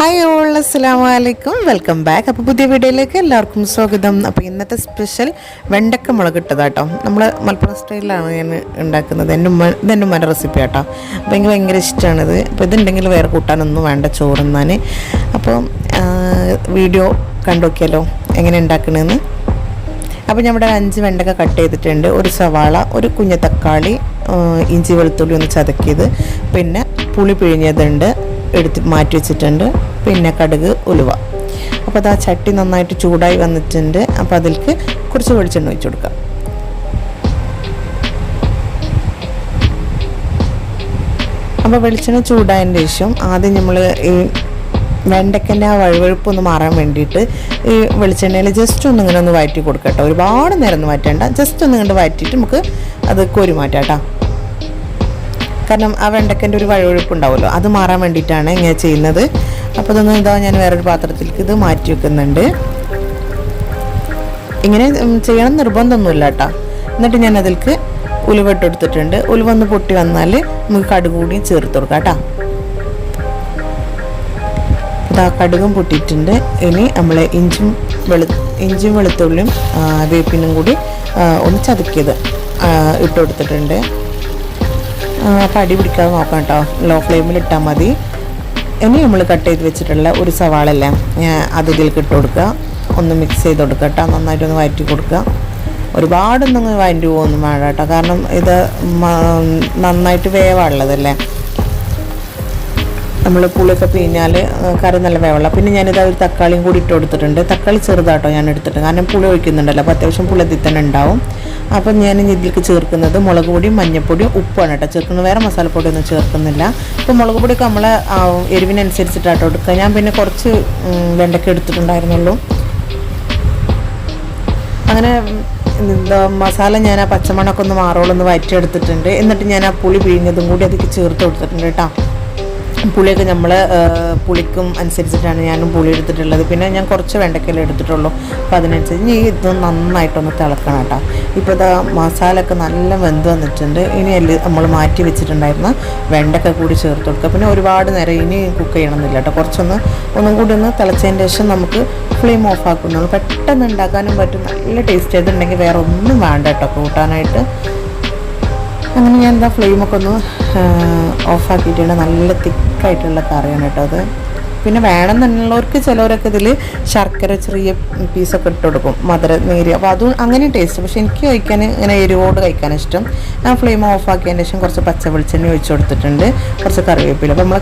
Hi all അസ്സാം വലൈക്കും welcome back അപ്പോൾ പുതിയ വീഡിയോയിലേക്ക് എല്ലാവർക്കും സ്വാഗതം. അപ്പോൾ ഇന്നത്തെ സ്പെഷ്യൽ വെണ്ടക്ക മുളക് ഇട്ടതാട്ടോ നമ്മൾ മലപ്പുറം സ്റ്റൈലിലാണ് ഞാൻ ഉണ്ടാക്കുന്നത്. എന്റെ ഉമ്മ ഇതെന്റെ ഉമ്മന്റെ റെസിപ്പി ആട്ടോ അപ്പോൾ എനിക്ക് ഭയങ്കര ഇഷ്ടമാണിത് അപ്പോൾ ഇതുണ്ടെങ്കിൽ വേറെ കൂട്ടാനൊന്നും വേണ്ട ചോറുന്നാൻ അപ്പോൾ വീഡിയോ കണ്ടു നോക്കിയാലോ എങ്ങനെ ഉണ്ടാക്കണമെന്ന് അപ്പോൾ നമ്മുടെ അഞ്ച് വെണ്ടക്ക കട്ട് ചെയ്തിട്ടുണ്ട്. ഒരു സവാള ഒരു കുഞ്ഞ തക്കാളി ഇഞ്ചി വെളുത്തുള്ളി ഒന്ന് ചതക്കിയത്. പിന്നെ പുളി പിഴിഞ്ഞതുണ്ട്. എടുത്ത് മാറ്റി വെച്ചിട്ടുണ്ട്. പിന്നെ കടുക് ഉലുവ. അപ്പോൾ അത് ആ ചട്ടി നന്നായിട്ട് ചൂടായി വന്നിട്ടുണ്ട്. അപ്പോൾ അതിലേക്ക് കുറച്ച് വെളിച്ചെണ്ണ ഒഴിച്ചു കൊടുക്കാം. അപ്പോൾ വെളിച്ചെണ്ണ ചൂടായതിന്റെ ശേഷം ആദ്യം നമ്മൾ ഈ വെണ്ടയ്ക്കന്റെ ആ വഴുവഴുപ്പ് ഒന്ന് മാറാൻ വേണ്ടിയിട്ട് ഈ വെളിച്ചെണ്ണയിൽ ജസ്റ്റ് ഒന്ന് ഇങ്ങനെ ഒന്ന് വഴറ്റി കൊടുക്കട്ടോ ഒരുപാട് നേരം ഒന്ന് വഴറ്റണ്ട ജസ്റ്റ് ഒന്ന് ഇങ്ങോട്ട് വഴറ്റിയിട്ട് നമുക്ക് അത് കോരി മാറ്റാം കേട്ടോ. കാരണം ആ വെണ്ടക്കന്റെ ഒരു വഴുവഴുപ്പ് ഉണ്ടാവുമല്ലോ അത് മാറാൻ വേണ്ടിയിട്ടാണ് ഇങ്ങനെ ചെയ്യുന്നത്. അപ്പോൾ ഇതൊന്ന് ഇതാ ഞാൻ വേറൊരു പാത്രത്തിലേക്ക് ഇത് മാറ്റി വെക്കുന്നുണ്ട്. ഇങ്ങനെ ചെയ്യണം നിർബന്ധമൊന്നുമില്ല കേട്ടോ. എന്നിട്ട് ഞാൻ അതിലേക്ക് ഉലുവ ഇട്ട് കൊടുത്തിട്ടുണ്ട്. ഉലുവ ഒന്ന് പൊട്ടി വന്നാൽ നമുക്ക് കടുക് കൂടി ചേർത്ത് കൊടുക്കാം കേട്ടോ. ഇതാ കടുകും പൊട്ടിയിട്ടുണ്ട്. ഇനി നമ്മൾ ഇഞ്ചും വെളു ഇഞ്ചും വെളുത്തുള്ളിയും വേപ്പിനും കൂടി ഒന്ന് ചതുക്കിയത് ഇട്ട് കൊടുത്തിട്ടുണ്ട്. അടി പിടിക്കാതെ നോക്കാം കേട്ടോ. ലോ ഫ്ലെയിമിൽ ഇട്ടാൽ മതി. ഇനി നമ്മൾ കട്ട് ചെയ്ത് വെച്ചിട്ടുള്ള ഒരു സവാളല്ലേ അത് ഇതിലേക്ക് ഇട്ട് കൊടുക്കുക. ഒന്ന് മിക്സ് ചെയ്ത് കൊടുക്കുക കേട്ടോ. നന്നായിട്ടൊന്ന് വഴറ്റി കൊടുക്കുക. ഒരുപാടൊന്നും വഴറ്റി പോകുന്നു വേണ്ട കേട്ടോ. കാരണം ഇത് നന്നായിട്ട് വേവാനുള്ളതല്ലേ നമ്മൾ പുളിയൊക്കെ പിഴിഞ്ഞാൽ കറി നല്ല വേവുള്ള. പിന്നെ ഞാനിത് ഒരു തക്കാളിയും കൂടി ഇട്ട് കൊടുത്തിട്ടുണ്ട്. തക്കാളി ചെറുതാട്ടോ ഞാൻ എടുത്തിട്ട്. കാരണം പുളി ഒഴിക്കുന്നുണ്ടല്ലോ. അപ്പോൾ അത്യാവശ്യം പുളി തന്നെ ഉണ്ടാവും. അപ്പം ഞാൻ ഇതിലേക്ക് ചേർക്കുന്നത് മുളക് പൊടിയും മഞ്ഞപ്പൊടിയും ഉപ്പാണ് കേട്ടോ. ചേർക്കുന്നത് വേറെ മസാലപ്പൊടിയൊന്നും ചേർക്കുന്നില്ല. അപ്പോൾ മുളക് പൊടിയൊക്കെ നമ്മൾ എരിവിനനുസരിച്ചിട്ടാട്ടോ എടുക്കുക. ഞാൻ പിന്നെ കുറച്ച് വെണ്ടയ്ക്ക എടുത്തിട്ടുണ്ടായിരുന്നുള്ളൂ. അങ്ങനെ എന്താ മസാല ഞാൻ ആ പച്ചമണൊക്കെ ഒന്ന് മാറോളം ഒന്ന് വയറ്റിയെടുത്തിട്ടുണ്ട്. എന്നിട്ട് ഞാൻ ആ പുളി പിഴിഞ്ഞതും കൂടി അതിലേക്ക് ചേർത്ത് കൊടുത്തിട്ടുണ്ട് കേട്ടോ. പുളിയൊക്കെ നമ്മൾ പുളിക്കും അനുസരിച്ചിട്ടാണ് ഞാനും പുളി എടുത്തിട്ടുള്ളത്. പിന്നെ ഞാൻ കുറച്ച് വെണ്ടക്കല എടുത്തിട്ടുള്ളൂ. അപ്പോൾ അതിനനുസരിച്ച് ഇനി ഇത് നന്നായിട്ടൊന്ന് തിളക്കണം കേട്ടോ. ഇപ്പോൾ ഇതാ ഒക്കെ നല്ല വെന്ത് വന്നിട്ടുണ്ട്. ഇനി അല്ല നമ്മൾ മാറ്റി വെച്ചിട്ടുണ്ടായിരുന്ന വെണ്ടക്ക കൂടി ചേർത്ത് കൊടുക്കുക പിന്നെ ഒരുപാട് നേരം ഇനി കുക്ക് ചെയ്യണമെന്നില്ല കേട്ടോ. കുറച്ചൊന്ന് ഒന്നും കൂടി ഒന്ന് തിളച്ചതിന് ശേഷം നമുക്ക് ഫ്ലെയിം ഓഫ് ആക്കുന്നുള്ളൂ. പെട്ടെന്ന് ഉണ്ടാക്കാനും പറ്റും. നല്ല ടേസ്റ്റ് ചെയ്തിട്ടുണ്ടെങ്കിൽ വേറെ ഒന്നും വേണ്ട കേട്ടോ കൂട്ടാനായിട്ട്. അങ്ങനെ ഞാൻ എന്താ ഫ്ലെയിമൊക്കെ ഒന്ന് ഓഫാക്കിയിട്ടുണ്ട് നല്ല തിക്കായിട്ടുള്ള കറിയാണ് കേട്ടോ അത്. പിന്നെ വേണമെന്നുള്ളവർക്ക് ചിലവരൊക്കെ ഇതിൽ ശർക്കര ചെറിയ പീസൊക്കെ ഇട്ട് കൊടുക്കും മധുര നേരിയ. അപ്പോൾ അതും അങ്ങനെ ടേസ്റ്റ് പക്ഷെ എനിക്ക് കഴിക്കാൻ ഇങ്ങനെ എരിവോട് കഴിക്കാൻ ഇഷ്ടം. ഞാൻ ഫ്ലെയിം ഓഫ് ആക്കിയതിന് ശേഷം കുറച്ച് പച്ച വെളിച്ചെണ്ണ ഒഴിച്ച് കൊടുത്തിട്ടുണ്ട്. കുറച്ച് കറിവേപ്പില. അപ്പോൾ നമ്മൾ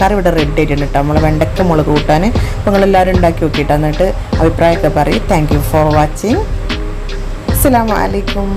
കറി ഇവിടെ റെഡി ആയിട്ടുണ്ട് കേട്ടോ. നമ്മൾ വെണ്ടക്ക മുളക് കൂട്ടാൻ. അപ്പോൾ നിങ്ങളെല്ലാവരും ഉണ്ടാക്കി നോക്കിയിട്ട് എന്നിട്ട് അഭിപ്രായമൊക്കെ പറയും. താങ്ക് യു ഫോർ വാച്ചിങ് അസ്സാം വലൈക്കും